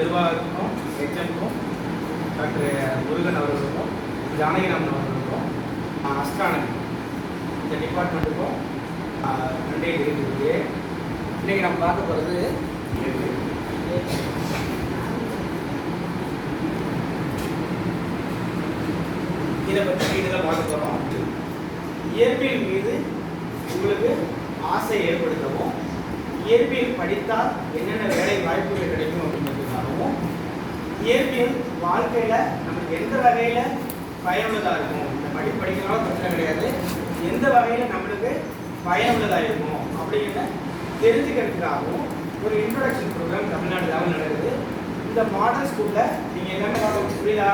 நிர்வாகத்துக்கும் ஹெச்எம்க்கும் doctor Murugan அவர்களுக்கும் ஜானகிராமன் அவர்களுக்கும் astronomy. இந்த டிபார்ட்மெண்ட்டுக்கும் நன்றி இருக்குது இன்றைக்கி நம்ம பார்க்க போகிறது இதை பற்றி இதில் பார்க்க போகிறோம் இயற்பியல் மீது உங்களுக்கு ஆசை ஏற்படுத்தவும் இயற்பியல் படித்தால் என்னென்ன வேலை வாய்ப்புகள் கிடைக்கும் அப்படின்னு இருக்கும். இயற்பியல் வாழ்க்கையில் நமக்கு எந்த வகையில் பயனுள்ளதாக இருக்கும்? இந்த படி படிக்கிறனால பிரச்சனை கிடையாது. எந்த வகையில் நம்மளுக்கு பயனுள்ளதாக இருக்கும் அப்படின்னு தெரிஞ்சுக்கிறதுக்காகவும் ஒரு இன்ட்ரொடக்ஷன் ப்ரோக்ராம் தமிழ்நாடு லெவல் நடக்குது. இந்த மாடல் ஸ்கூலில் நீங்கள் எல்லாமே புரியுதா?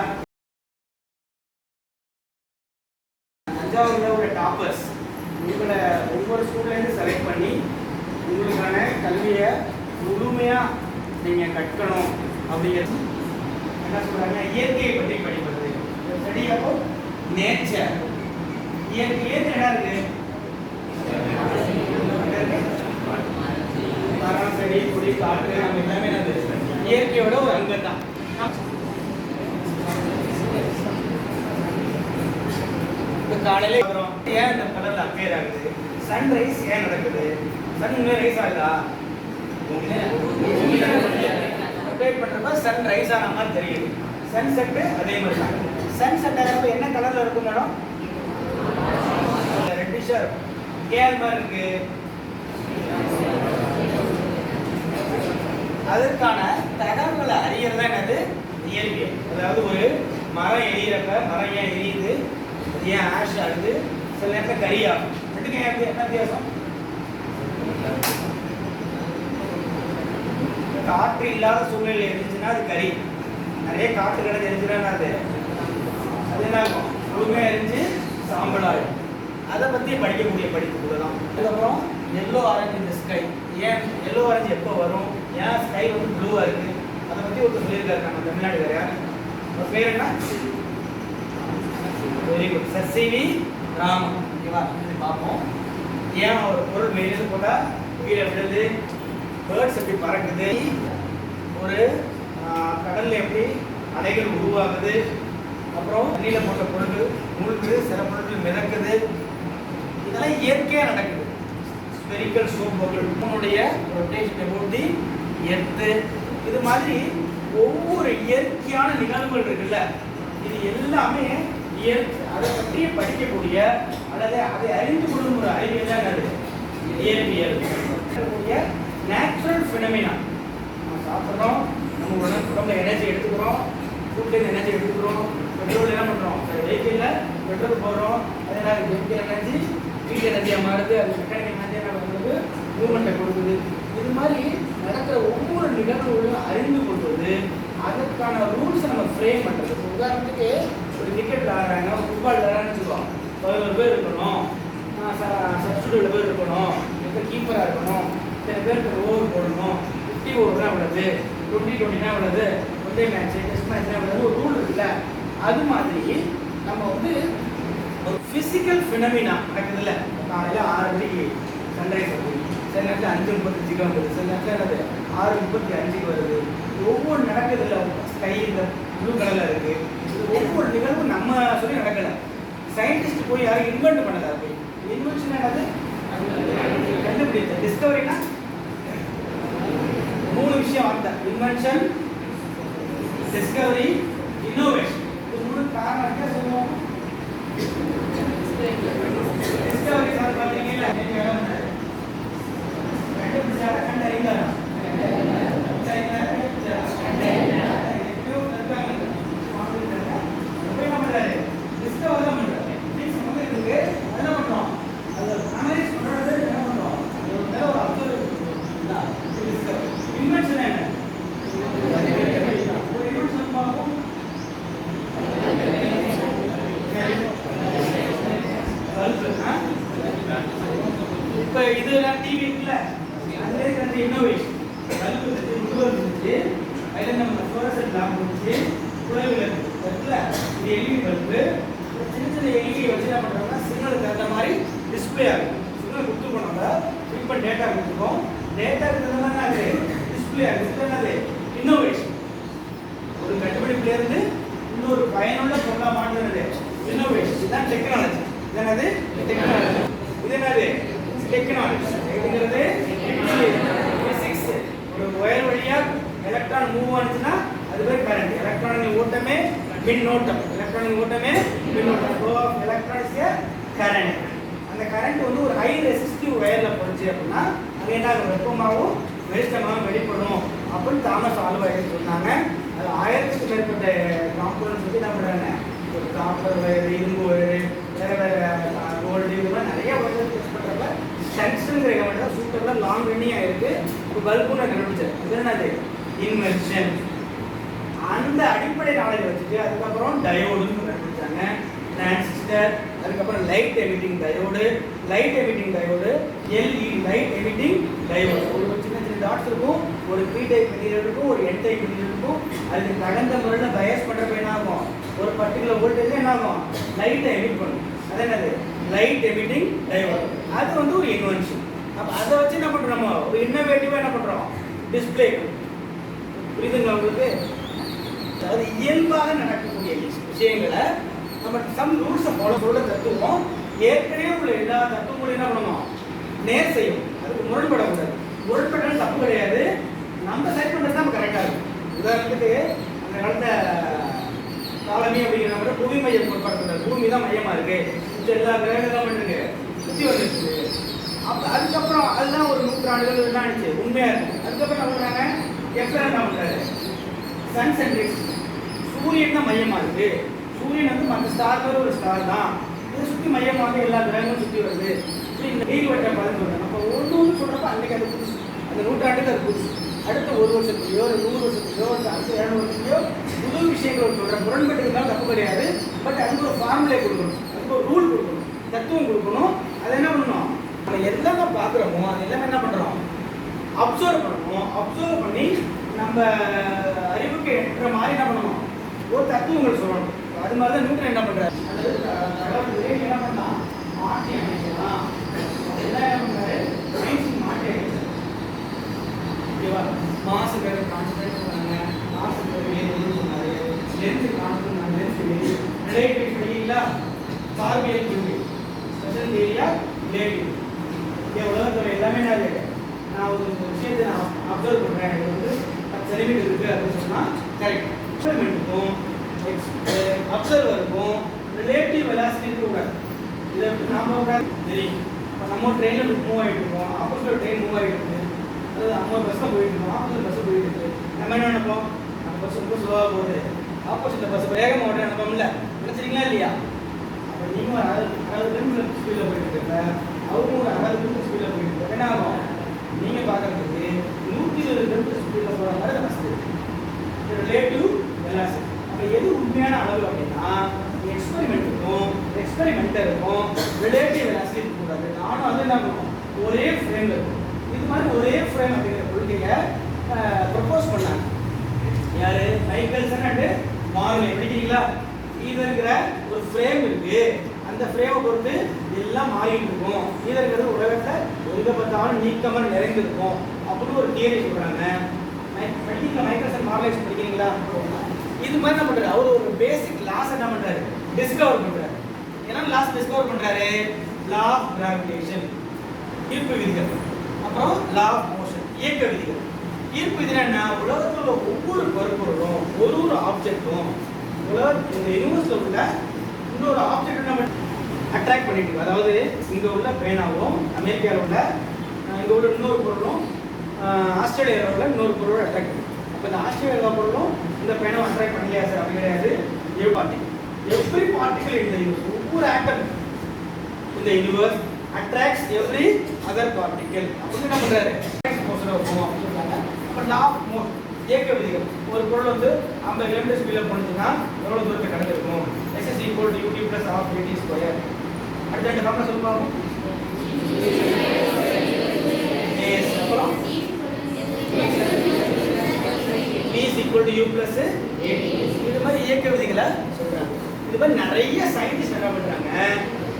தஞ்சாவூரில் உள்ள டாப்பர்ஸ் உங்களை ஒவ்வொரு ஸ்கூல்லேருந்து செலக்ட் பண்ணி உங்களுக்கான கல்வியை முழுமையாக நீங்கள் கற்கணும். அப்படிங்கிறது என்ன சொல்கிறாங்க இயற்கையை பற்றி படிப்பது. ஸ்டடி அப்போ நேச்சர். இயற்கையே என்ன இருக்கு? மரம் செடி கொடி காற்று நம்ம எல்லாமே என்னது இயற்கையோட ஒரு அங்கம் தான் காலையில வரும் ஏன் இந்த கலர்ல அப்பியர் ஆகுது? சன்ரைஸ் ஏன் நடக்குது? சன் இன்னும் ரைஸ் ஆகுதா ரொட்டேட் பண்ணுறப்ப சன் ரைஸ் ஆன மாதிரி தெரியுது. சன் செட்டு அதே மாதிரி. தான் சன் செட் ஆகிறப்ப என்ன கலரில் இருக்கும் மேடம்? ரெட்டிஷாக இருக்கும். ஏன் மாதிரி இருக்கு. அதற்கான தகவல்களை அறியறது தான் என்னது? இயற்பியல் அதாவது ஒரு மரம் எரியிறப்ப மரம் ஏன் எரியுது? ஏன் ஆஷ் ஆகுது? சில நேரத்தில் கரியாகும் ரெண்டுக்கும் என்ன வித்தியாசம்? காற்று இல்லாத சூழ்நிலை இருந்துச்சுன்னா அது கறி. நிறைய காற்று கிடக்கு இருந்துச்சுன்னா அது. அது என்ன முழுமையாக இருந்து சாம்பலாகும் அதை பற்றி படிக்கக்கூடிய படிப்பு கூட தான். அதுக்கப்புறம் எல்லோ ஆரஞ்சு இந்த ஸ்கை ஏன் எல்லோ ஆரஞ்சு எப்போ வரும்? ஏன் ஸ்கை வந்து ப்ளூவாக இருக்குது அதை பற்றி ஒருத்தர் சொல்லியிருக்காரு நம்ம தமிழ்நாடு வேறு. யார் அவர் பேர் என்ன? Very good sir C V Raman. ஓகேவா? பார்ப்போம். ஏன் ஒரு பொருள் மெயிலில் போட்டால் கீழே விழுது. பேர்ட்ஸ் எப்படி பறக்குது? ஒரு கடலில் கடல்ல எப்படி அலைகள் உருவாகுது? அப்புறம் தண்ணியில் போட்ட பொருட்கள் மூழ்குது சில பொருட்கள் மிதக்குது. இதெல்லாம் இயற்கையாக நடக்குது. ஸ்பெரிக்கல் சோப் பபிள் ரொட்டேஷனை ரொட்டேஷன் about தி எர்த்து இது மாதிரி ஒவ்வொரு இயற்கையான நிகழ்வுகள் இருக்குல்ல இது எல்லாமே இயற்கை அதை பற்றியே படிக்கக்கூடிய அல்லது அதை அறிந்து கொள்ளும் ஒரு அறிவியல் தான் அது? இயற்பியல். இருக்கக்கூடிய நேச்சுரல் ஃபினமினா நம்ம சாப்பிட்றோம் நம்ம உடம்பு உடம்புல எனர்ஜி எடுத்துக்கிறோம் ஃபுட்லேருந்து எனர்ஜி எடுத்துக்கிறோம் பெட்ரோல் என்ன பண்ணுறோம் வெஹிக்கிளில் பெட்ரோல் போடுறோம். அதனால் கெமிக்கல் எனர்ஜி வீட்டு எனர்ஜியாக மாறுது. அது மெக்கானிக்கல் எனர்ஜி என்ன பண்ணுறது மூமெண்ட்டை கொடுக்குது. இது மாதிரி நடக்கிற ஒவ்வொரு நிகழ்வுகளையும் அறிந்து கொள்வது அதற்கான ரூல்ஸை நம்ம ஃப்ரேம் பண்ணுறது உதாரணத்துக்கு ஒரு கிரிக்கெட் விளாட்றாங்க ஒரு ஃபுட்பால் விளாட்றான்னு வச்சுக்கோம் பதினோரு பேர் இருக்கணும். சப்ஸ்டியூட் பேர் இருக்கணும். இப்போ கீப்பராக இருக்கணும். சில பேருக்கு ஓவர் போடணும். ஃபிஃப்டி ஓவர்னா உள்ளது டுவெண்ட்டி டுவெண்ட்டினா உள்ளது ஒன் மேட்ச் டெஸ்ட் மேட்ச்னா உள்ளது ஒரு ரூல் இருக்குல்ல. அது மாதிரி நம்ம வந்து ஒரு ஃபிசிக்கல் ஃபினமினா நடக்குதுல்ல. காலையில் ஆறு மணிக்கு சன்ரைஸ் வருது. சில நேரத்தில் அஞ்சு முப்பத்தஞ்சுக்கு வருது சில நேரத்தில் என்னது? ஆறு முப்பத்தி அஞ்சுக்கு வருது. ஒவ்வொரு நடக்குதுல்ல. ஸ்கை இந்த ப்ளூ கலரில் இருக்குது ஒவ்வொரு நிகழ்வும் நம்ம சொல்லி நடக்கலை. சயின்டிஸ்ட் போய் யாரும் இன்வென்ட் பண்ணல போய் இன்வென்ஷன் என்னது? கண்டுபிடித்த டிஸ்கவரினா மூணு விஷயம் அந்த இன்வென்ஷன் டிஸ்கவரி இன்னோவேஷன் இது மூணு காரணம் என்ன சொல்லுவோம் டிஸ்கவரி சார் பார்த்தீங்கல்ல நீங்க கண்டுபிடிச்சாரா? கண்டறிந்தாரா? டிஸ்கவர் தான் பண்றாரு மீன்ஸ் வந்து இதுக்கு என்ன பண்றோம் அதை அனலைஸ் பண்றது என்ன பண்றோம் ஒரு மேல ஒரு அப்சர்வ் டிஸ்கவர் இன்வென்ஷன் என்ன ஒரு இன்வென்ஷன் பார்ப்போம் இப்போ இதெல்லாம் டிவி இருக்குல்ல? அதுல இருக்கிற இன்னோவேஷன் பல்பு இருந்துச்சு முழுவர் இருந்துச்சு அதில் நம்ம சோரசல் லாம்பு இருந்துச்சு குழந்தைகள் இருக்குல்ல இது எல்இடி பல்பு சின்ன சின்ன எல்இடி வச்சு என்ன பண்ணுறோம்னா சிக்னலுக்கு தகுந்த மாதிரி டிஸ்பிளே ஆகும். சிக்னல் கொடுத்து போனோம்னா இப்போ டேட்டா கொடுத்துருக்கோம். டேட்டா இருக்கிறதுனால அது டிஸ்பிளே ஆகும் டிஸ்பிளே என்னது? இன்னோவேஷன் இருந்து இன்னொரு பயனுள்ள பொருளா மாற்றுறது இன்னோவேஷன் இதுதான் டெக்னாலஜி இது என்னது? டெக்னாலஜி இது என்னது? டெக்னாலஜி இதுங்கிறது பிசிக்ஸ் ஒரு ஒயர் வழியா எலக்ட்ரான் மூவ் ஆனிச்சுன்னா அது பேர் கரண்ட் எலக்ட்ரானிக் ஓட்டமே மின்னோட்டம். எலக்ட்ரானிக் ஓட்டமே மின்னோட்டம். ஃப்ளோ ஆஃப் எலக்ட்ரானிக்ஸ் கரண்ட் அந்த கரண்ட் வந்து ஒரு ஹை ரெசிஸ்டிவ் ஒயர்ல போச்சு அப்படின்னா அது என்ன வெப்பமாகவும் வெளிச்சமாகவும் வெளிப்படும் அப்படின்னு தாமஸ் ஆல்வா சொன்னாங்க. அது ஆயிரத்துக்கு மேற்பட்ட காம்பனன்ஸ் வந்து என்ன? பண்றாங்க ஒரு காப்பர் ஒயர் இரும்பு வயர் வேறு வேறு கோல்டு இது மாதிரி நிறைய வயர் யூஸ் பண்ணுறப்ப டங்ஸ்டன் ரெகமெண்ட் தான் சூப்பராக லாங் ரன்னிங்காக ஆகிருக்கு இப்போ பல்பு நான் கண்டுபிடிச்சேன் அது என்னது? இன்வெர்ஷன் அந்த அடிப்படை நாலேஜ் வச்சுட்டு அதுக்கப்புறம் டயோடுன்னு கண்டுபிடிச்சாங்க. டிரான்சிஸ்டர் அதுக்கப்புறம் light emitting diode light emitting diode L E light emitting diode ஒரு சின்ன சின்ன டாட்ஸ் இருக்கும். ஒரு பி டைப் மெட்டீரியல் இருக்கும் ஒரு என் டைப் மெட்டீரியல் இருக்கும். அதுக்கு தகுந்த முறையில் பயஸ் பண்ணுறப்ப என்ன ஆகும்? ஒரு பர்டிகுலர் வோல்டேஜ் என்ன ஆகும்? லைட்டை எமிட் பண்ணும். அது என்னது? லைட் எமிட்டிங் டைவர் அது வந்து ஒரு இன்வென்ஷன் அப்போ அதை வச்சு என்ன பண்ணுறோம் நம்ம? ஒரு இன்னோவேட்டிவாக என்ன பண்ணுறோம் டிஸ்பிளே புரியுதுங்களா உங்களுக்கு? அது இயல்பாக நடக்கக்கூடிய விஷயங்களை நம்ம சம் ரூல்ஸை ஃபாலோ சொல்ல தத்துவம் ஏற்கனவே உள்ள எல்லா தத்துவங்களையும் என்ன பண்ணணும் நேர் செய்யும் அதுக்கு முரண்படக்கூடாது. முரண்படுறது தப்பு கிடையாது. நம்ம சைட் பண்ணுறது நம்ம கரெக்டாக இருக்கும். உதாரணத்துக்கு அந்த காலத்தை காலனி அப்படிங்கிற மாதிரி பூமி மையம் கொடுப்பாங்க பூமி தான் மையமாக இருக்குது எல்லா கிரகங்களும் பண்ணுங்க. சுற்றி வந்துச்சு அப்போ அதுக்கப்புறம் அதுதான் ஒரு நூற்றாண்டுகள் இதெல்லாம் ஆச்சு. உண்மையாக இருக்கு அதுக்கப்புறம் என்ன பண்றாங்க? எப்ப என்ன சன் சென்ட்ரிக்ஸ் சூரியன் தான் மையமாக இருக்குது சூரியன் வந்து மற்ற ஸ்டார் ஒரு ஸ்டார் தான். இதை சுற்றி மையமாக எல்லா கிரகங்களும் சுற்றி வருது. இப்படி இந்த நீர்வட்ட பலன் சொல்றேன் அப்போ ஒன்று ஒன்று சொல்கிறப்ப அன்றைக்கி அது புதுசு. அந்த நூற்றாண்டுக்கு அது புதுசு. அடுத்த ஒரு வருஷத்துலையோ ஒரு நூறு வருஷத்துலையோ ஒரு அடுத்த இரநூறு வருஷத்துலையோ புது விஷயங்கள் சொல்கிறேன் முரண்பட்டு இருந்தாலும் தப்பு கிடையாது. பட் அதுக்கு ஒரு ஃபார்முலே கொடுக்கணும். ஒரு ரூல் கொடுக்கணும் தத்துவம் கொடுக்கணும் அதை என்ன பண்ணணும்? நம்ம எல்லாம் பார்க்குறோமோ அது எல்லாமே என்ன பண்ணுறோம் அப்சர்வ் பண்ணணும். அப்சர்வ் பண்ணி நம்ம அறிவுக்கு எட்டுற மாதிரி என்ன பண்ணணும்? ஒரு தத்துவங்கள் சொல்லணும். அது மாதிரி தான் நியூட்டன் என்ன பண்ணுறாரு அல்லது கடவுள் என்ன பண்ணா மாற்றி அமைக்கலாம். அதெல்லாம் என்ன பண்றாரு? ஐன்ஸ்டீன் மாற்றி அமைச்சார் ஓகேவா மாசு பேர் கான்சன்ட்ரேட் பண்ணாங்க. மாசு பேர் சொன்னாரு. லென்ஸ் கான்சன்ட்ரேட் லென்ஸ் ரிலேட்டிவ் படிக்கீங்களா பார்வையல் ஸ்பெஷல் ஏரியா ரிலேட்டிவ் என் உலகத்தில் எல்லாமே நான் நான் ஒரு விஷயத்தை நான் அப்சர்வ் பண்ணுறேன் எனக்கு வந்து பத்து சென்டிமீட்டர் இருக்குது அப்படின்னு சொன்னால் கரெக்ட் எக்ஸ்பெரிமெண்ட்டுக்கும் அப்சர்வருக்கும் ரிலேட்டிவ் வெலாசிட்டி இருக்கக்கூடாது இதை நாம் தெரியும். இப்போ நம்ம ட்ரெயினில் மூவ் ஆகிட்டு இருக்கோம். அப்போ ட்ரெயின் மூவ் ஆகிட்டு இருக்குது அதாவது நம்ம பஸ்ஸில் போயிட்டு இருக்கோம். ஆப்போசிட் பஸ்ஸில் போயிட்டு இருக்கு. நம்ம என்ன நினைப்போம்? நம்ம பஸ் ரொம்ப ஸ்லோவாக போகுது. ஆப்போசிட்டில் பஸ் வேகமாக ஓட்ட நினைப்போம்ல. நினச்சிருக்கீங்களா இல்லையா? அப்போ நீங்கள் ஒரு அறுபது அறுபது கிலோமீட்டர் ஸ்பீடில் போயிட்டு இருக்கல அவங்க ஒரு அறுபது கிலோமீட்டர் ஸ்பீடில் போயிட்டு இருக்காங்க. என்ன ஆகும் நீங்கள் பார்க்கறதுக்கு நூற்றி இருபது கிலோமீட்டர் ஸ்பீடில் போகிற மாதிரி பஸ் ரிலேட்டிவ் வெலாசிட்டி அப்போ எது உண்மையான அளவு அப்படின்னா எக்ஸ்பெரிமெண்ட்டுக்கும் எக்ஸ்பெரிமெண்டருக்கும் ரிலேட்டிவ் வெலாசிட்டி இருக்கக்கூடாது நானும் அது என்ன பண்ணுவோம் ஒரே ஃப்ரேம் இருக்கும் இது மாதிரி ஒரே ஃப்ரேம் அப்படிங்கிற கொள்கையை ப்ரப்போஸ் பண்ணாங்க. யாரு? மைக்கேல்சன் அண்ட் மார்லே படிக்கிறீங்களா? கீழே இருக்கிற ஒரு ஃப்ரேம் இருக்கு. அந்த ஃப்ரேமை பொறுத்து எல்லாம் மாறிட்டு இருக்கும். இது இருக்கிறது உலகத்தில் எங்க பார்த்தாலும் நீக்கமாக நிறைந்திருக்கும். அப்படின்னு ஒரு தியரி சொல்றாங்க. படிக்கிறீங்களா மைக்ரோசன் மார்லேஸ் படிக்கிறீங்களா? இது மாதிரி என்ன பண்றாரு? அவர் ஒரு பேசிக் லாஸ் என்ன பண்றாரு? டிஸ்கவர் பண்றாரு. என்ன லாஸ் டிஸ்கவர் பண்றாரு? லா ஆஃப் கிராவிடேஷன் ஈர்ப்பு விதிகள். அப்புறம் லா ஆஃப் மோஷன் இயக்க விதிகள். ஈர்ப்பு விதினா என்ன? உலகத்தில் உள்ள ஒவ்வொரு பொருட்களும் ஒரு ஒரு ஆப்ஜெக்டும் இந்த யூனிவர்ஸில் உள்ள இன்னொரு ஆப்ஜெக்ட் நம்ம அட்ராக்ட் பண்ணிட்டு இருக்கோம். அதாவது இங்கே உள்ள பேனாவும் அமெரிக்காவில் உள்ள இங்கே உள்ள இன்னொரு பொருளும் ஆஸ்திரேலியாவில் உள்ள இன்னொரு பொருளும் அட்ராக்ட் பண்ணும். அப்போ இந்த ஆஸ்திரேலியா பொருளும் இந்த பேனாவை அட்ராக்ட் பண்ணலையா சார்? அப்படி கிடையாது. எவ் பார்ட்டி எவ்ரி பார்ட்டிகல் இந்த யூனிவர்ஸ் ஒவ்வொரு ஆட்டம் இந்த universe attracts every other particle அப்படின்னு என்ன பண்றாரு? மோஷன் இருக்கும் அப்படின்னு சொல்றாங்க. அப்போ லா ஆஃப் மோஷன் இயக்க விதிகள் ஒரு பொருள் வந்து ஐம்பது கிலோமீட்டர் ஸ்பீடில் போனதுன்னா எவ்வளோ தூரத்தை கடந்திருக்கும் S is equal to U T plus half A T square அடுத்த ரெண்டு ஃபார்முலா சொல்லுவாங்க எஸ் அப்புறம்? P is equal to u plus 80 இது மாதிரி இயக்க விதிகளை சொல்கிறாங்க இது மாதிரி நிறைய சயின்டிஸ்ட் என்ன பண்றாங்க?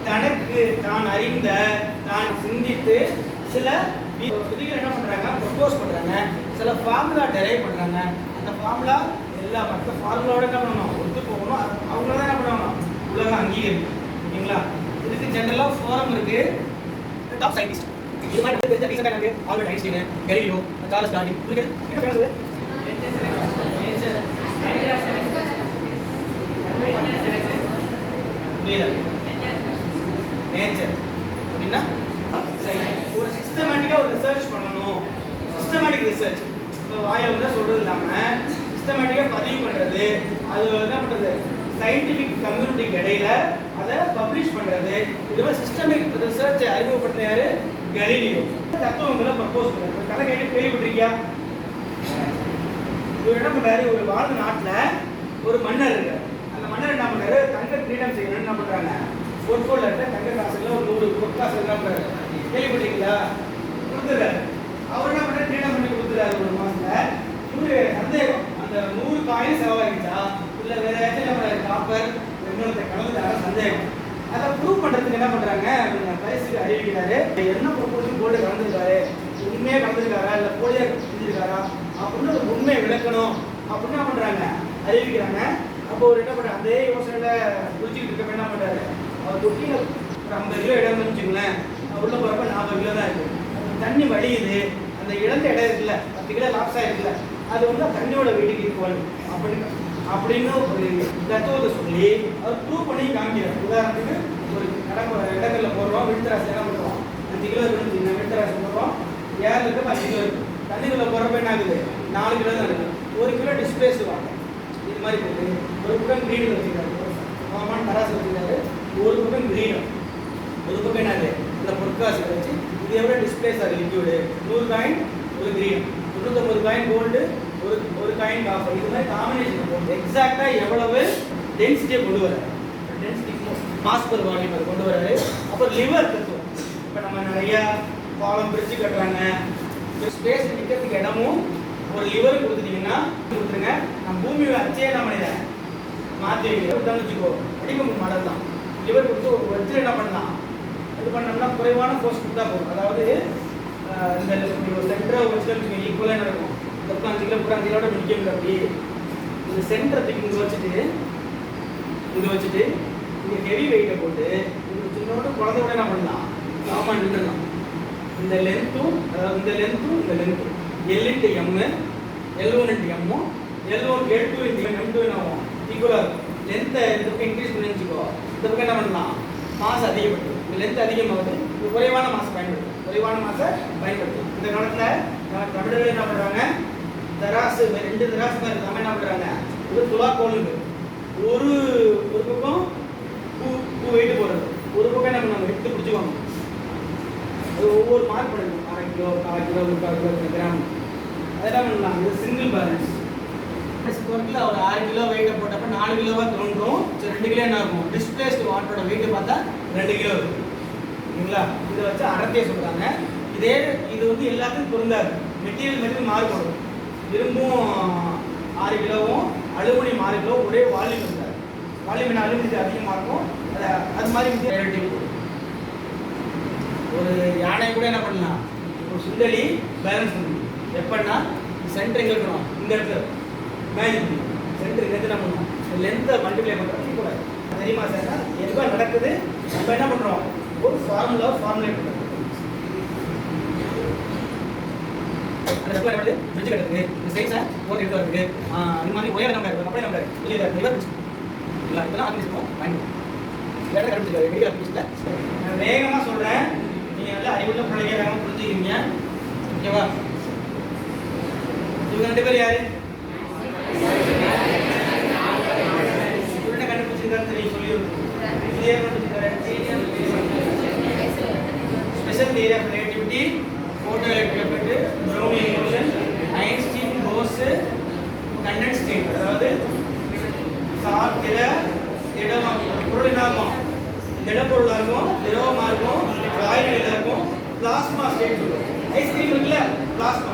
தனக்கு தான் அறிந்த தான் சிந்தித்து சில வி- என்ன பண்ணுறாங்க ப்ரொபோஸ் பண்றாங்க சில ஃபார்முலா டெரைவ் பண்றாங்க. அந்த ஃபார்முலா எல்லா மற்ற ஃபார்முலாவோட என்ன பண்ணணும் ஒத்து போகணும். அது அவங்க தான் என்ன பண்ணுவாங்க? உலக அங்கீகரிக்கும் ஓகேங்களா இதுக்கு ஜென்ரலாக ஃபோரம் இருக்குது டாப் சயின்டிஸ்ட் இது மாதிரி வந்து தெரிஞ்ச ரீசெண்டாக எனக்கு Albert Einstein Galileo Charles Darwin. இருக்கு என்ன பேசுறது புரியுதா நேச்சர் அப்படின்னா ஒரு சிஸ்டமேட்டிக்காக ஒரு ரிசர்ச் பண்ணணும் சிஸ்டமேட்டிக் ரிசர்ச் இப்போ தான் சொல்றது இல்லாமல் சிஸ்டமேட்டிக்காக பதிவு பண்ணுறது அது என்ன பண்ணுறது சயின்டிஃபிக் கம்யூனிட்டிக்கு இடையில அதை பப்ளிஷ் பண்ணுறது இது மாதிரி சிஸ்டமிக் ரிசர்ச் அறிமுகப்படுத்தின யாரு? கலீலியோ தத்துவங்களை ப்ரப்போஸ் பண்ணுறது கதை கேட்டு கேள்விப்பட்டிருக்கியா? இவர் என்ன பண்ணுறாரு ஒரு வாழ்ந்த நாட்டுல ஒரு மன்னர் இருக்கார். அந்த மன்னர் என்ன பண்ணுறாரு தங்க கிரீடம் செய்யணும்னு என்ன பண்றாங்க? பொற்கோல்ல இருக்க தங்க காசுல ஒரு நூறு பொற்காசு என்ன பண்ணுறாரு கேள்விப்பட்டீங்களா கொடுத்துருக்காரு அவர் என்ன பண்ணுறாரு கிரீடம் பண்ணி கொடுத்துருக்காரு ஒரு மாதம் இவரு சந்தேகம். அந்த நூறு காயின் செலவாயிடுச்சா இல்ல வேற ஏதாச்சும் நம்ம காப்பர் இன்னொருத்த கலந்துட்டாங்க சந்தேகம். அதை ப்ரூவ் பண்றதுக்கு என்ன பண்றாங்க? இவங்க பரிசுக்கு அறிவிக்கிறாரு. என்ன ப்ரொபோசல் கோல்டு கலந்துருக்காரு? உண்மையாக கலந்துருக்காரா? இல்ல போலியா செஞ்சிருக்காரா? அப்படின்னு ஒரு உண்மையை விளக்கணும். அப்படின்னு என்ன பண்றாங்க? அறிவிக்கிறாங்க. அப்போ ஒரு என்ன பண்றாரு? அதே யோசனையில குளிச்சுக்கிட்டு இருக்க என்ன பண்றாரு? அவர் தொட்டியில ஒரு ஐம்பது கிலோ இடம் வச்சுங்களேன் உள்ள போறப்ப நாற்பது கிலோ தான் இருக்கு தண்ணி வடியுது அந்த இழந்த இடம் இருக்குல்ல பத்து கிலோ லாப்ஸ் ஆயிருக்குல்ல அது வந்து தண்ணியோட வீட்டுக்கு ஈக்குவல் அப்படின்னு அப்படின்னு ஒரு தத்துவத்தை சொல்லி அவர் ப்ரூவ் பண்ணி காமிக்கிறார். உதாரணத்துக்கு ஒரு கடற்கரை இடங்கள்ல போடுறோம் விழுத்தராசி என்ன பண்ணுறோம் அஞ்சு கிலோ இருக்கு விழுத்தராசி போடுறோம் ஏழு இருக்கு அஞ்சு கிலோ இருக்கு. தண்ணிக்குள்ள போகிறப்ப என்ன ஆகுது? நாலு கிலோ தான் இருக்கு. ஒரு கிலோ டிஸ்பிளேஸ் வாங்க. இது மாதிரி போட்டு ஒரு பக்கம் கிரீன் வச்சுக்கிறாரு மாமான தராசு வச்சுக்கிறாரு ஒரு பக்கம் கிரீனும் ஒரு பக்கம் என்னது? இந்த பொற்காசு வச்சு இது எவ்வளோ டிஸ்பிளேஸ் ஆகுது? லிக்யூடு நூறு காயின் ஒரு கிரீன் தொண்ணூத்தொம்பது காயின் கோல்டு ஒரு ஒரு காயின் காப்பர் இது மாதிரி காம்பினேஷன் போட்டு எக்ஸாக்டாக எவ்வளவு டென்சிட்டியை கொண்டு வராரு டென்சிட்டி மாஸ் பர் வால்யூம் அது கொண்டு வராரு அப்புறம் லிவர் தத்துவம் இப்போ நம்ம நிறைய பாலம் பிரிட்ஜ் கட்டுறாங்க. ஸ்பேஸ் நிற்கிறதுக்கு இடமும் ஒரு லிவர் கொடுத்துட்டீங்கன்னா கொடுத்துருங்க. நம்ம பூமி அச்சே என்ன பண்ணிடுறேன் மாற்றி வைக்கிறேன் வச்சுக்கோ. அடிமங்க மாடல் தான் லிவர் கொடுத்து ஒரு வச்சு என்ன பண்ணலாம்? இது பண்ணோம்னா குறைவான போஸ்ட் கொடுத்தா போகும் அதாவது இந்த இந்த சென்டரை வச்சுட்டு ஈக்குவலாக நடக்கும் தப்பு அஞ்சு கிலோ கூட அஞ்சு கிலோட முடிக்க முடியல அப்படி இந்த சென்டரை தூக்கி இங்கே வச்சுட்டு இங்கே வச்சுட்டு இங்கே ஹெவி வெயிட்டை போட்டு இங்கே சின்னோட குழந்தையோட என்ன பண்ணலாம் காமன் நின்றுலாம் இந்த லென்த்தும் அதாவது இந்த லென்த்தும் இந்த லென்த்தும் L into M L one into எம்மும் L one L two into M two என்ன ஆகும் ஈக்குவலாக இருக்கும் லென்த்தை இந்த பக்கம் இன்க்ரீஸ் பண்ணி வச்சுக்கோ இந்த பக்கம் என்ன பண்ணலாம் மாசு அதிகப்பட்டு இந்த லென்த் அதிகமாகுது குறைவான மாசு பயன்படுத்தும் குறைவான மாசை பயன்படுத்தும். இந்த காலத்தில் நம்ம தமிழர்கள் என்ன பண்ணுறாங்க தராசு ரெண்டு தராசு மாதிரி நம்ம என்ன பண்ணுறாங்க ஒரு துலாக்கோலுங்க ஒரு ஒரு பக்கம் பூ பூ வெயிட்டு போடுறது. ஒரு பக்கம் என்ன பண்ணுவாங்க? எடுத்து பிடிச்சிக்குவாங்க. அது ஒவ்வொரு மார்க் பண்ணணும் அரை கிலோ கால் கிலோ முக்கால் கிலோ ரெண்டு கிராம். அதெல்லாம் பண்ணலாம்? இது சிங்கிள் பேலன்ஸ் ஒர்க்கில் ஒரு ஆறு கிலோ வெயிட்டை போட்டப்ப நாலு கிலோவாக தோன்றும். ரெண்டு கிலோ என்ன இருக்கும்? டிஸ்பிளேஸ்ட் வாட்டோட வெயிட்டு பார்த்தா ரெண்டு கிலோ இருக்கும். சரிங்களா இதை வச்சு அடர்த்தியை சொல்கிறாங்க இதே இது வந்து எல்லாத்துக்கும் பொருந்தாது. மெட்டீரியல் மெட்டீரியல் மாறுபடும். இரும்பும் ஆறு கிலோவும் அலுமினியம் ஆறு கிலோ ஒரே வால்யூம் இருந்தார் வால்யூமின் அலுமினியத்துக்கு அதிகமாக இருக்கும். அதை அது மாதிரி ஒரு யானை கூட என்ன பண்ணலாம்? ஒரு சுண்டலி பேலன்ஸ் பண்ணி எப்படின்னா சென்டர் எங்கே இருக்கணும் இந்த இடத்துல. மேஜிக் சென்டர் இங்கே என்ன பண்ணணும்? லென்த்தை மல்டிப்ளை பண்ணுறது கூட தெரியுமா சார்? எதுவாக நடக்குது? நம்ம என்ன பண்ணுறோம் ஒரு ஃபார்முலா ஃபார்முலேட் பண்ணுறோம் அந்த இடத்துல பிரிட்ஜ் கட்டுறது சைஸை ஓட்டு எடுத்து வரதுக்கு மாதிரி நம்பர் இருக்கும் அப்படியே நம்பர் இல்லை இதை ரிவர் இல்லை இப்போதான் ஆரம்பிச்சிருக்கோம் பயன்படுத்தும் வேலை ஆரம்பிச்சிட்டேன் நான் வேகமாக சொல்கிறேன் நீங்கள் நல்லா அறிவுள்ள பிள்ளைங்க வேகமாக புரிஞ்சுக்கிறீங்க. ஓகேவா? இவங்க ரெண்டு பேர் யாரு? இவரு சொல்லி கண்டுபிடிச்சிருக்காரு special theory of relativity, photoelectric effect, Brownian motion Einstein, Bose, condensed state. அதாவது சார் திட திடமாக பொருள் என்னாகும் திடப்பொருளாக இருக்கும் திரவமாக இருக்கும் காய்கறிகளாக இருக்கும் பிளாஸ்மா ஸ்டேட் சொல்லுவோம் ஐஸ்கிரீம் இருக்குல்ல பிளாஸ்மா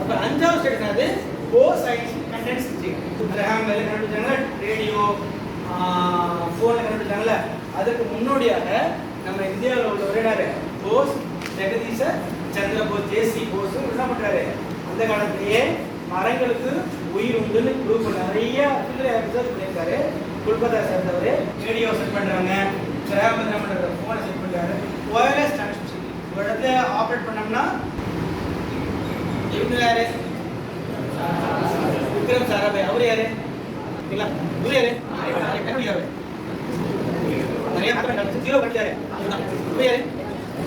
அப்போ அஞ்சாவது ஸ்டேட் என்னது? Bose Einstein condense state Graham Bell கண்டுபிடிச்சாங்க ரேடியோ ஃபோனில் கண்டுபிடிச்சாங்கல்ல. அதுக்கு முன்னோடியாக நம்ம இந்தியாவில் உள்ள ஒரே போஸ் ஜெகதீச சந்திர போஸ் ஜேசி போஸ் என்ன பண்றாரு. அந்த காலத்திலேயே மரங்களுக்கு உயிர் உண்டுன்னு குரூப் நிறைய நிறைய ரிசர்ச் பண்ணியிருக்காரு. கொல்கத்தா சேர்ந்தவர். ரேடியோ செட் பண்றாங்க கிராம் என்ன போனை செட் பண்ணுறாரு ஒயர்லெஸ் டிரான்ஸ்மிஷன் ஒரு இடத்துல ஆப்ரேட் பண்ணோம்னா இவங்க யாரு? விக்ரம் சாராபாய் அவர் யாரு? இல்ல இவர் யாரு? நிறைய ஜீரோ கட்டியாரு. இவர் யாரு?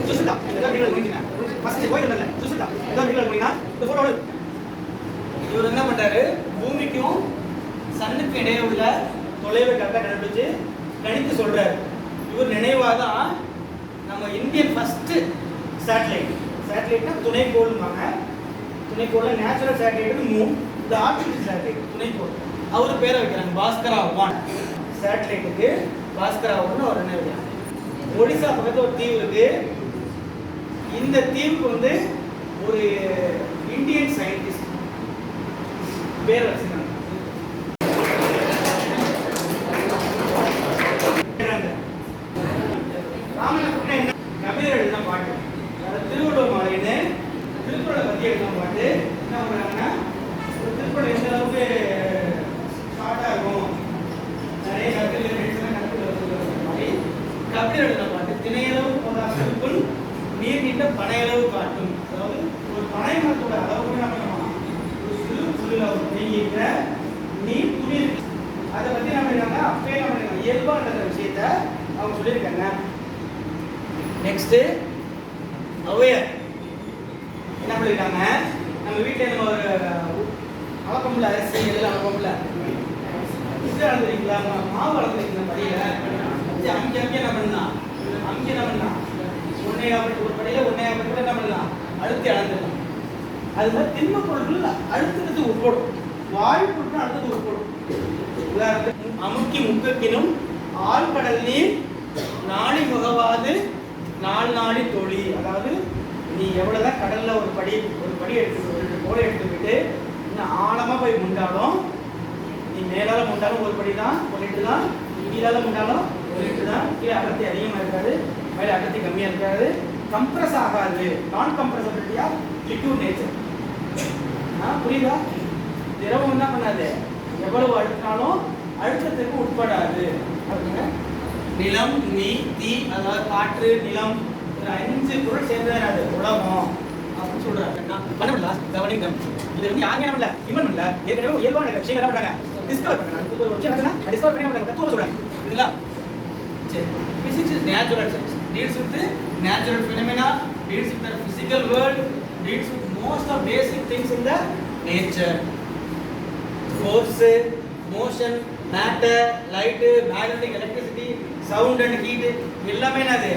சுசுதா ஏதோ நீங்கள் முடிஞ்சீங்க ஃபர்ஸ்ட் போயிட்டு வரல சுசுதா ஏதோ நீங்கள் இவர் என்ன பண்றாரு பூமிக்கும் சன்னுக்கும் இடையே உள்ள தொலைவை கரெக்டாக கண்டுபிடிச்சு கணித்து சொல்றாரு. இவர் நினைவாக தான் நம்ம இந்தியன் ஃபர்ஸ்ட் சேட்டலைட் சேட்டலைட்னா துணைக்கோள்வாங்க துணைக்கோள்ல நேச்சுரல் சேட்டலைட் மூ இந்த ஆர்டிஃபிஷியல் சேட்டலைட் துணைக்கோள். அவர் பேரை வைக்கிறாங்க பாஸ்கரா ஒன் சேட்டலைட்டுக்கு பாஸ்கரா ஒன்னு அவர் என்ன வைக்கிறாங்க ஒடிசா பக்கத்தில் ஒரு தீவு இருக்கு. இந்த தீவுக்கு வந்து ஒரு இந்தியன் சயின்டிஸ்ட் பேர் வச்சிருக்காங்க ராமநாதபுரம் என்ன கபிலர் எழுதின பாட்டு அதாவது திருவள்ளுவர் மாலைன்னு திருக்குறளை பத்தி எழுதின பாட்டு என்ன பண்றாங்கன்னா ஒரு திருக்குறள் எந்த அளவுக்கு ஷார்ட்டா இருக்கும் நிறைய கருத்துக்கள் மெடிசன் கருத்துக்கள் மாதிரி கபிலர் எழுதின பாட்டு திணையளவு போதாசலுக்குள் நீர் நீட்ட பனையளவு காட்டும் அதாவது ஒரு பனை மரத்தோட அளவுக்கு என்ன பண்ணுவோம் ஒரு சிறு புல்லில் ஒரு நீங்கிட்ட நீர் துணி இருக்கு அதை பத்தி நம்ம என்னன்னா அப்பயே நம்ம என்ன இயல்பா நடக்கிற விஷயத்த அவங்க சொல்லியிருக்காங்க நெக்ஸ்ட் அவையர் என்ன பண்ணிருக்காங்க? நம்ம வீட்டில் நம்ம ஒரு அளப்பம்ல அரிசி எல்லாம் அளப்பம்ல இது அளந்துருக்கீங்களா மாவு அளந்துருக்கீங்களா படியில? வச்சு அங்கே அங்கே என்ன பண்ணலாம் அங்கே என்ன பண்ணலாம் ஒன்னே ஒரு படியில் ஒன்னே கூட என்ன பண்ணலாம்? அழுத்தி அளந்துடலாம். அது மாதிரி திண்ம பொருட்கள் அழுத்தினது உட்படும் வாயு பொருட்கள் அடுத்தது உட்படும் உதாரணத்துக்கு அமுக்கி முக்கக்கினும் ஆழ்கடல் நீர் நாளை முகவாது நாள் நாளி தொழி. அதாவது நீ எவ்வளவுதான் கடல்ல ஒரு படி ஒரு படி எடுத்து ஒரு கோலை எடுத்துக்கிட்டு இன்னும் ஆழமா போய் முண்டாலும் நீ மேலால முண்டாலும் ஒரு படி தான் ஒரு லிட்டர் தான் கீழால முண்டாலும் ஒரு லிட்டர் தான் கீழே அடர்த்தி அதிகமா இருக்காது மேலே அடர்த்தி கம்மியா இருக்காது. கம்ப்ரஸ் ஆகாது. நான் கம்ப்ரஸபிலிட்டியா லிக்யூட் நேச்சர் ஆ புரியுதா? திரவம் என்ன பண்ணாது? எவ்வளவு அழுத்தினாலும் அழுத்தத்துக்கு உட்படாது. அப்படிங்க நிலம் நீ தீ அதாவது காற்று நிலம் அஞ்சு பொருள் சேர்ந்தது அது உலகம் அப்படின்னு சொல்றாங்க. நான் பண்ண இது வந்து யாருமே பண்ணல இவன் பண்ணல. ஏற்கனவே இயல்பான விஷயங்கள் என்ன பண்றாங்க டிஸ்கவர் ஒரு விஷயம் நடக்குதுன்னா டிஸ்கவர் பண்ணி அவங்க தத்துவம் சொல்றாங்க புரியுங்களா சரி. Physics is natural science. Deals with the natural phenomena deals with the physical world deals with most of basic things in the nature. Force motion sound and heat எல்லாமே என்னது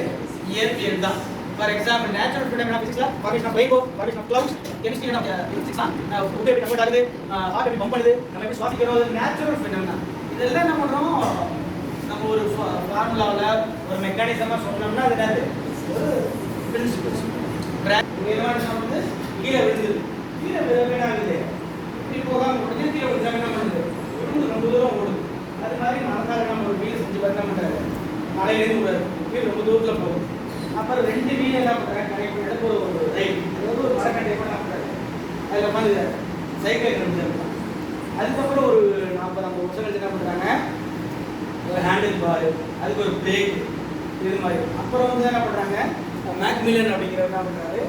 இயற்பியல் தான். For example natural phenomena பிசிக்ஸ்லாம் formation of rainbow formation of clouds chemistry நம்ம uh, physics தான். Food எப்படி convert ஆகுது uh, heart எப்படி pump பண்ணுது நம்ம எப்படி சுவாசிக்கிறோம் நேச்சுரல் ஃபினாமினா இதெல்லாம் என்ன பண்ணுறோம் நம்ம ஒரு ஃபார்முலாவில் ஒரு மெக்கானிசமாக சொன்னோம்னா அது என்னது? ஒரு பிரின்சிபல்ஸ் உயர்வான வந்து கீழே விழுந்துது. கீழே விழவே ஆகுது? இப்படி போகாமல் முடிஞ்சு கீழே விழுந்தாங்க என்ன பண்ணுது? விழுந்து ரொம்ப தூரம் ஓடுது. அது மாதிரி மனசாக நம்ம ஒரு வீடு செஞ்சு பார்க்க மாட்டாரு மலையிலேருந்து வரும் வீடு ரொம்ப தூரத்தில் போகும். அப்புறம் ரெண்டு வீடு என்ன பண்ணுறாங்க கனெக்ட் பண்ணிட்டு ஒரு ஒரு ரயில் அதாவது ஒரு மரக்கட்டை கூட என்ன அதில் மாதிரி சைக்கிள் நினைச்சிருக்காங்க அதுக்கப்புறம் ஒரு நாற்பது ஐம்பது வருஷம் கழிச்சு என்ன பண்ணுறாங்க ஒரு ஹேண்டில் பார் அதுக்கு ஒரு பிரேக் இது மாதிரி. அப்புறம் வந்து என்ன பண்ணுறாங்க மேக்மில்லன் அப்படிங்கிறவர் என்ன பண்ணுறாரு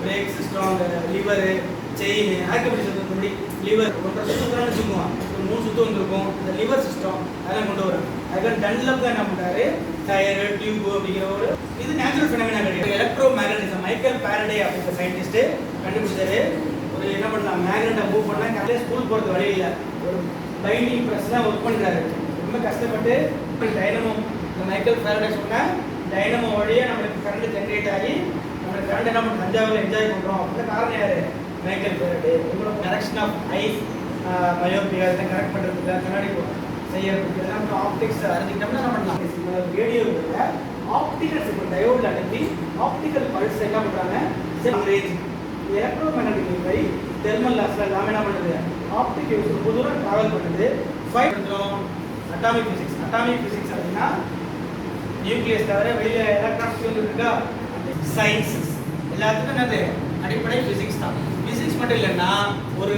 பிரேக் சிஸ்டம் லிவரு செயின் ஆக்கப்படி சுத்தபடி லிவர் ஒன்றரை சுத்தம் வச்சுக்குவோம் ஒரு மூணு சுத்தம் வந்திருக்கும். இந்த லிவர் சிஸ்டம் அதெல்லாம் கொண்டு வரும் அதுக்கு டன்லப் தான் என்ன பண்ணுறாரு டயரு டியூப் அப்படிங்கிற ஒரு இது நேச்சுரல் ஃபினமினா கிடையாது. எலக்ட்ரோ மேக்னட்டிசம் மைக்கேல் பேரடே அப்படிங்கிற சயின்டிஸ்ட் கண்டுபிடிச்சாரு. ஒரு என்ன பண்ணலாம் மேக்னெட்டை மூவ் பண்ணால் கரெக்டாக ஸ்கூல் போகிறது வழி இல்லை. ஒரு பைண்டிங் ப்ரெஸ்லாம் ஒர்க் பண்ணுறாரு ரொம்ப கஷ்டப்பட்டு டைனமோ இந்த மைக்கேல் பேரடே சொன்னால் டைனமோ வழியாக நம்மளுக்கு கரண்ட் ஜென்ரேட் ஆகி நம்மளுக்கு கரண்ட் என்ன பண்ண தஞ்சாவூரில் என்ஜாய் பண்ணுறோம் அப்படின்னு காரணம் யார்? மைக்கேல் பேரடே ரொம்ப கரெக்ஷன் ஆஃப் ஐஸ் மயோபியா இதெல்லாம் கரெக்ட் பண்ணுறதுக்கு கண்ணாடி செய்யறதுக்கு எல்லாம் ஆப்டிக்ஸ் அறிஞ்சிக்கிட்டோம்னா என்ன பண்ணலாம் ரேடியோவில் ஆப்டிகல்ஸ் இப்போ டயோடில் அனுப்பி ஆப்டிக்கல் பல்ஸ் என்ன பண்ணுறாங்க range electromagnetic by thermal லாஸ்ல எல்லாமே என்ன பண்ணுது? ஆப்டிக் ரொம்ப தூரம் டிராவல் பண்ணுது. ஃபைவ் பண்ணுறோம் அட்டாமிக் ஃபிசிக்ஸ் அட்டாமிக் ஃபிசிக்ஸ் அப்படின்னா நியூக்ளியஸ் தவிர வெளியில எலக்ட்ரான்ஸ் வந்து இருக்கா? சயின்ஸ் எல்லாத்துக்கும் என்னது? அடிப்படை ஃபிசிக்ஸ் தான். ஃபிசிக்ஸ் மட்டும் இல்லைன்னா ஒரு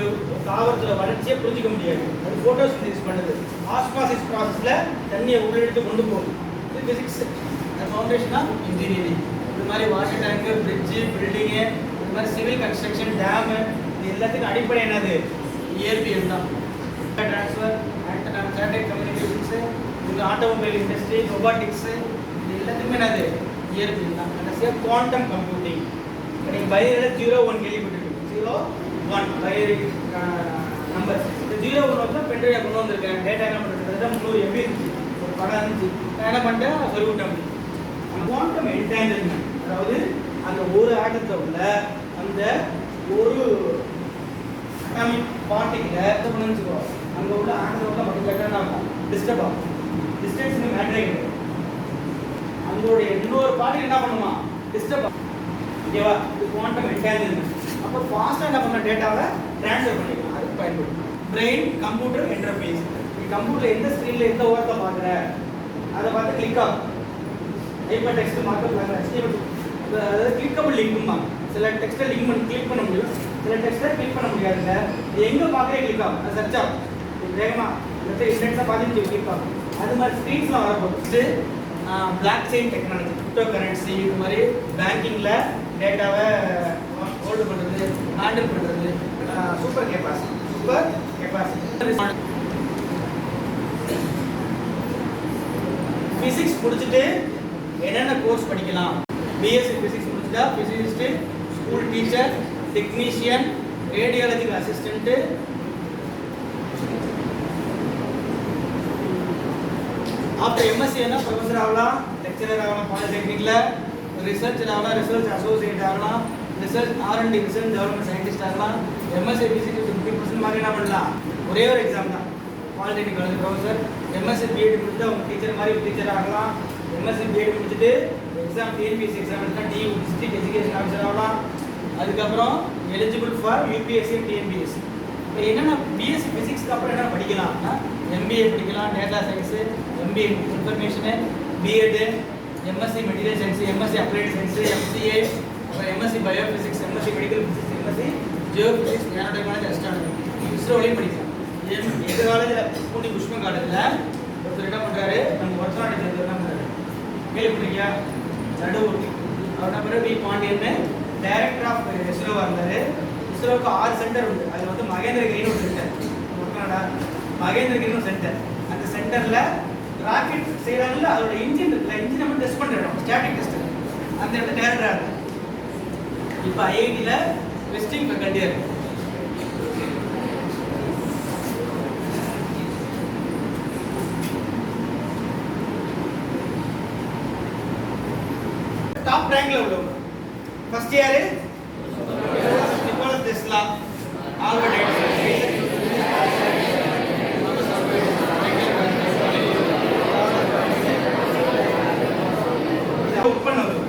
தாவரத்துல வளர்ச்சியை புரிஞ்சிக்க முடியாது. அது போட்டோசிந்தசிஸ் பண்ணுது. ஆஸ்மாசிஸ் ப்ராசஸில் தண்ணியை உள்ளெடுத்து கொண்டு போகும். இது பிசிக்ஸ் ஃபவுண்டேஷன் ஆஃப் இன்ஜினியரிங் இது மாதிரி வாட்டர் டேங்கு பிரிட்ஜு பில்டிங்கு இது மாதிரி சிவில் கன்ஸ்ட்ரக்ஷன் டேமு இது எல்லாத்துக்கும் அடிப்படை என்னது? இயற்பியல் தான். ட்ரான்ஸ்ஃபர் சேட்டலைட் கம்யூனிகேஷன்ஸு இந்த ஆட்டோமொபைல் இண்டஸ்ட்ரி ரொபாட்டிக்ஸு இது எல்லாத்துக்குமே என்னது? இயற்பியல் தான். கடைசியாக குவாண்டம் கம்ப்யூட்டிங் நீங்கள் பயிரில் ஜீரோ ஒன் கேள்விப்பட்டிருக்கு ஜீரோ ஒன் பயிர் நம்பர் ஜீரோ ஒன் வந்து பென்ட்ரைவ் கொண்டு வந்திருக்கேன். டேட்டா என்ன பண்ணுறது முந்நூறு எம்பி இருந்துச்சு ஒரு படம் இருந்துச்சு. நான் என்ன பண்ணிட்டேன்? சொல்லிவிட்டேன் குவாண்டம் என்டாங்கிள்மெண்ட் அதாவது அந்த ஒரு ஆட்டத்தில் உள்ள அந்த ஒரு அட்டாமிக் பார்ட்டிகில் என்ன பண்ணுச்சுக்கோ அங்கே உள்ள ஆட்டத்தை உள்ள மட்டும் கரெக்டாக ஆகும்? டிஸ்டர்ப் ஆகும். டிஸ்டன்ஸ் மேட்டரே கிடையாது அதோடைய இன்னொரு பார்ட்டி என்ன பண்ணுமா? டிஸ்டர்ப் ஆகும். ஓகேவா இது குவாண்டம் என்டாங்கிள்மெண்ட் அப்போ ஃபாஸ்ட்டாக என்ன பண்ண டேட்டாவை ட்ரான்ஸ்ஃபர் பண்ணிக்கலாம். அதுக்கு பயன்படுத்தும் பிரெயின் கம்ப்யூட்டர் இன்டர்ஃபேஸ் நீ கம்ப்யூட்டர் எந்த ஸ்க்ரீனில் எந்த ஓரத்தை பார்க்குற? அதை பார்த்து கிளிக் ஆகும் ஹைப்பர் டெக்ஸ்ட் மார்க்கப் அதாவது கிளிக்கபிள் லிங்க்குமா சில டெக்ஸ்ட்டை லிங்க் பண்ணி கிளிக் பண்ண முடியும். சில டெக்ஸ்ட்டை கிளிக் பண்ண முடியாதுங்க இது எங்கே பார்க்குறே கிளிக் ஆகும். அது சர்ச் ஆகும். இது வேகமாக இந்த இன்டென்ஸாக கிளிக் ஆகும். அது மாதிரி ஸ்க்ரீன்ஸ்லாம் வரப்போகுது. Blockchain technology cryptocurrency இது மாதிரி பேங்கிங்கில் டேட்டாவை ஹோல்டு பண்ணுறது ஹேண்டில் பண்ணுறது சூப்பர் கெப்பாசிட்டி சூப்பர் ஃபிசிக்ஸ் முடிச்சுட்டு என்னென்ன கோர்ஸ் படிக்கலாம்? பிஎஸ்சி ஃபிசிக்ஸ் முடிச்சுட்டா physicist school teacher technician radiological assistant after MSc என்ன? ப்ரொஃபஸர் ஆகலாம் லெக்சரர் ஆகலாம் பாலிடெக்னிக்கில் ரிசர்ச் ஆகலாம் ரிசர்ச் அசோசியேட் ஆகலாம். Research R and D research development scientist ஆகலாம். எம்எஸ்சிபிசிக்கு ஃபிஃப்டி பர்சன்ட் மாதிரி என்ன பண்ணலாம்? ஒரே ஒரு எக்ஸாம் தான். Polytechnic college professor MSc BEd முடிச்சுட்டு அவங்க டீச்சர் மாதிரி டீச்சர் ஆகலாம் எம்எஸ்சி பிஎட் முடிச்சுட்டு எக்ஸாம் டிஎன்பிஎஸ்சி எக்ஸாம் எடுத்தால் டி டிஸ்ட்ரிக்ட் எஜுகேஷன் ஆஃபீஸர் ஆகலாம். அதுக்கப்புறம் எலிஜிபிள் ஃபார் யூபிஎஸ்சி டிஎன்பிஎஸ்சி இப்போ என்னென்ன பிஎஸ்சி ஃபிசிக்ஸ்க்கு அப்புறம் என்ன படிக்கலாம்னா எம்பிஏ படிக்கலாம் data science MBA information BEd MSc material science MSc applied science MCA அப்புறம் MSc biophysics MSc medical physics MSc geophysics ஏரோடைனாலஜி astronomy இஸ்ரோலையும் படிக்கலாம் எம் எங்கள் காலேஜில் பூண்டி புஷ்பம் காலேஜில் ஒருத்தர் என்ன பண்ணுறாரு நம்ம ஒருத்தநாடு சேர்ந்தவர் என்ன பண்ணுறாரு கேள்விப்பட்டிருக்கியா நடுவூர் அவர் என்ன பண்ணுறாரு வி பாண்டியன்னு டைரக்டர் ஆஃப் இஸ்ரோவாக இருந்தார். இஸ்ரோவுக்கு ஆறு சென்டர் உண்டு. அதில் வந்து மகேந்திரகிரின்னு ஒரு சென்டர் ஒருத்தனடா? மகேந்திரகிரின்னு ஒரு சென்டர் அந்த சென்டரில் ராக்கெட் செய்கிறாங்கல்ல அதோட இன்ஜின் இருக்குல்ல இன்ஜினை மட்டும் டெஸ்ட் பண்ணுற இடம். ஸ்டாட்டிக் டெஸ்ட் அந்த இடத்துல டேரக்டராக இருக்கு இப்போ ஐஐடியில் வெஸ்டிங் ஃபேக்கல்ட்டியாக இருக்கு டாப் ரேங்க்ல உள்ளவங்க first year Nicholas Tesla Albert Einstein work பண்ணவர்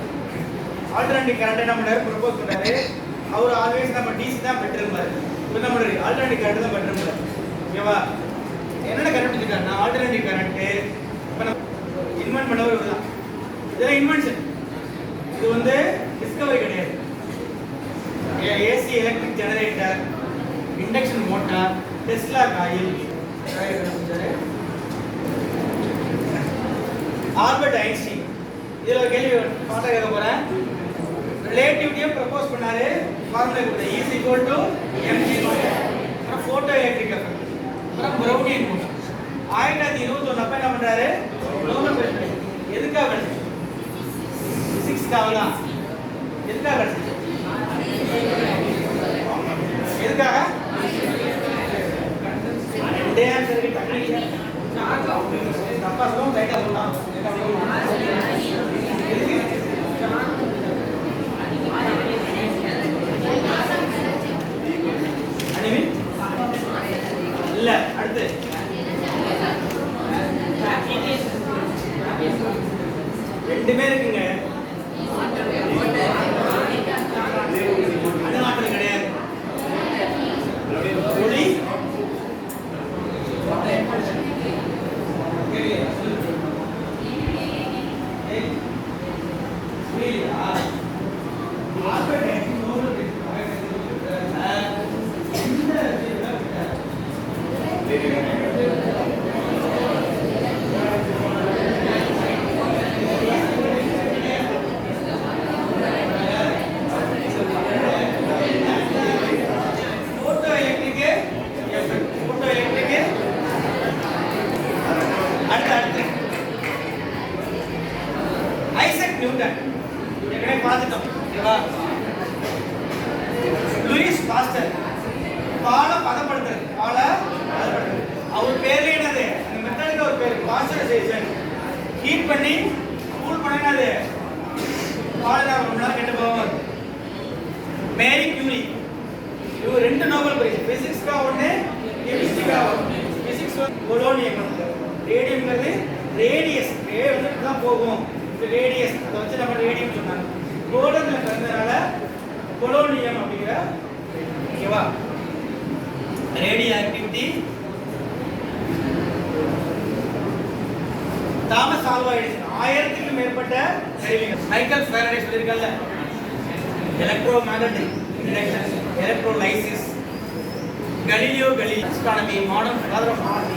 ஆல்டர்னேட்டிவ் கரண்ட் அவர் ஆல்வேஸ் நம்ம டிசி தான் பெட்டர் இருந்தாரு இப்போ நம்ம ஆல்டர்னேட்டிவ் கரண்ட் தான் பெட்டர் ஓகேவா என்னென்ன கண்டுபிடிச்சிருக்காருன்னா ஆல்டர்னேட்டிவ் கரண்ட்டு இப்போ நம்ம இன்வென்ட் பண்ணவர் இவர் தான். இதெல்லாம் இன்வென்ஷன் இது வந்து டிஸ்கவரி கிடையாது. AC electric generator induction motor Tesla coil Albert Einstein இதில் ஒரு கேள்வி பாட்டாக கேட்க போகிறேன் ரிலேட்டிவிட்டியை ப்ரப்போஸ் பண்ணாரு. ஃபார்முலா கூட இஸ் ஈக்குவல் டு எம்ஜி அப்புறம் ஃபோட்டோ எலக்ட்ரிக் எஃபெக்ட் அப்புறம் ப்ரௌனியன் மோஷன் ஆயிரத்தி தொள்ளாயிரத்தி இருபத்தி அப்ப என்ன பண்றாரு? நோபல் பிரைஸ் எதுக்காக கிடைச்சது பிசிக்ஸ்க்காக தான் எதுக்காக கிடைச்சது எதுக்காக? ரெண்டே ஆன்சர் தப்பா சொல்லுவோம். லைட்டாக சொல்லலாம் எதுக்கு அனிமே இல்ல அடுத்து ரெண்டுமே இருக்குங்க photoelectric effect photoelectric அடுத்து அடுத்து ஐசக் நியூட்டன் ஏற்கனவே பார்த்துட்டோம் ஓகேவா லூயிஸ் பாஸ்டர் பாலை பதப்படுத்துறது பாலை பதப்படுத்துறது அவர் பேர்ல என்னது அந்த மெத்தடுக்கு ஒரு பேர் பாஸ்டரைசேஷன் ஹீட் பண்ணி கூல் பண்ணினது பால் நான் ரொம்ப நேரம் கெட்டு போவாங்க மேரி கியூரி இவங்க ரெண்டு நோபல் பிரைஸ் பிசிக்ஸ்க்கா ஒன்று கெமிஸ்ட்ரிக்கா ஒன்று பிசிக்ஸ் பொலோனியம் ரேடியம்ங்கிறது ரேடியஸ் ரே வந்துட்டு தான் போகும். ரேடியஸ் அதை வச்சு நம்ம ரேடியம் சொன்னாங்க. கோல்டன்ல பிறந்தனால பொலோனியம் அப்படிங்கிற ஓகேவா radioactivity Thomas Alva Edison ஆயிரத்துக்கும் மேற்பட்ட Michael Faraday சொல்லியிருக்கல electromagnetic induction electrolysis Galileo Galilei astronomy modern father of art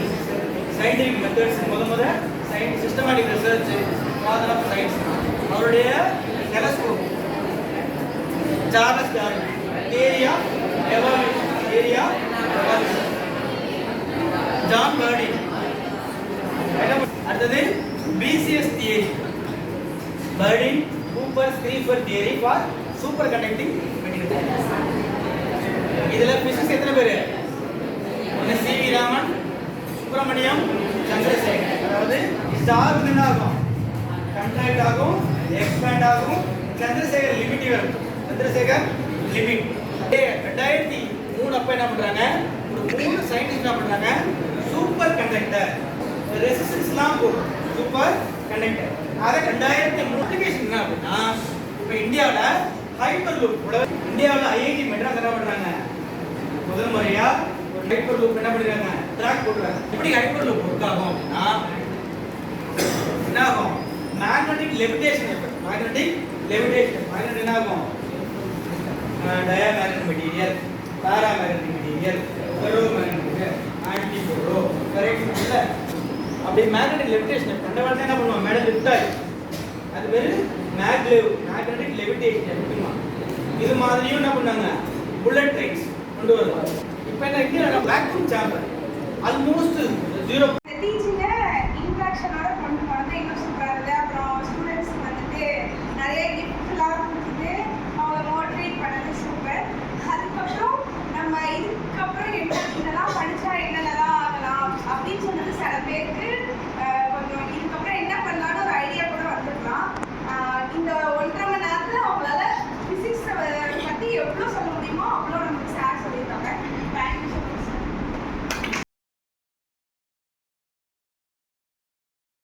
scientific methods முத முத science systematic research father of science அவருடைய telescope Charles Darwin area evolution area evolution John Bardeen அடுத்தது BCS theory Berlin Cooper Schrieffer theory for superconducting இதுல physics எத்தனை பேர்? ஒன்று C V Raman Subramaniam Chandrasekhar அதாவது star என்ன ஆகும். கண்ட்ராக்ட் ஆகும் எக்ஸ்பேண்ட் ஆகும். சந்திரசேகர் லிமிட் வரும். சந்திரசேகர் லிமிட் ரெண்டாயிரத்தி மூணு அப்ப என்ன பண்றாங்க? ஒரு மூணு சயின்டிஸ்ட் என்ன பண்றாங்க? சூப்பர் கண்டக்டர் ரெசிஸ்டன்ஸ்லாம் போடும். சூப்பர் கண்டக்டர் அதை ரெண்டாயிரத்தி மூணு அப்ளிகேஷன் என்ன அப்படின்னா இப்போ இந்தியாவில் ஹைப்பர் லூப் இந்தியாவில் ஐஐடி மெட்ராஸ் என்ன பண்ணுறாங்க முதல் முறையாக ஒரு ஹைப்பர் லூப் என்ன பண்ணுறாங்க ட்ராக் போடுறாங்க எப்படி ஹைப்பர் லூப் ஒர்க் ஆகும் அப்படின்னா என்ன ஆகும் magnetic levitation effect magnetic levitation magnet என்ன ஆகும் diamagnet material paramagnetic material ferromagnetic anti ferro correct இல்லை. அப்படியே மேக்னெட்டிக் லெவிடேஷன் கண்ட உடனே என்ன பண்ணுவோம் மேடம் லிஃப்ட் ஆகி. அது பேரு மேக்லெவ் மேக்னெட்டிக் லெவிடேஷன் எப்படிமா இது மாதிரியும் என்ன பண்ணாங்க? புல்லட் ட்ரெயின்ஸ் கொண்டு வருவாங்க. இப்போ என்ன இங்கே வேக்கூம் சேம்பர் ஆல்மோஸ்ட் ஜீரோ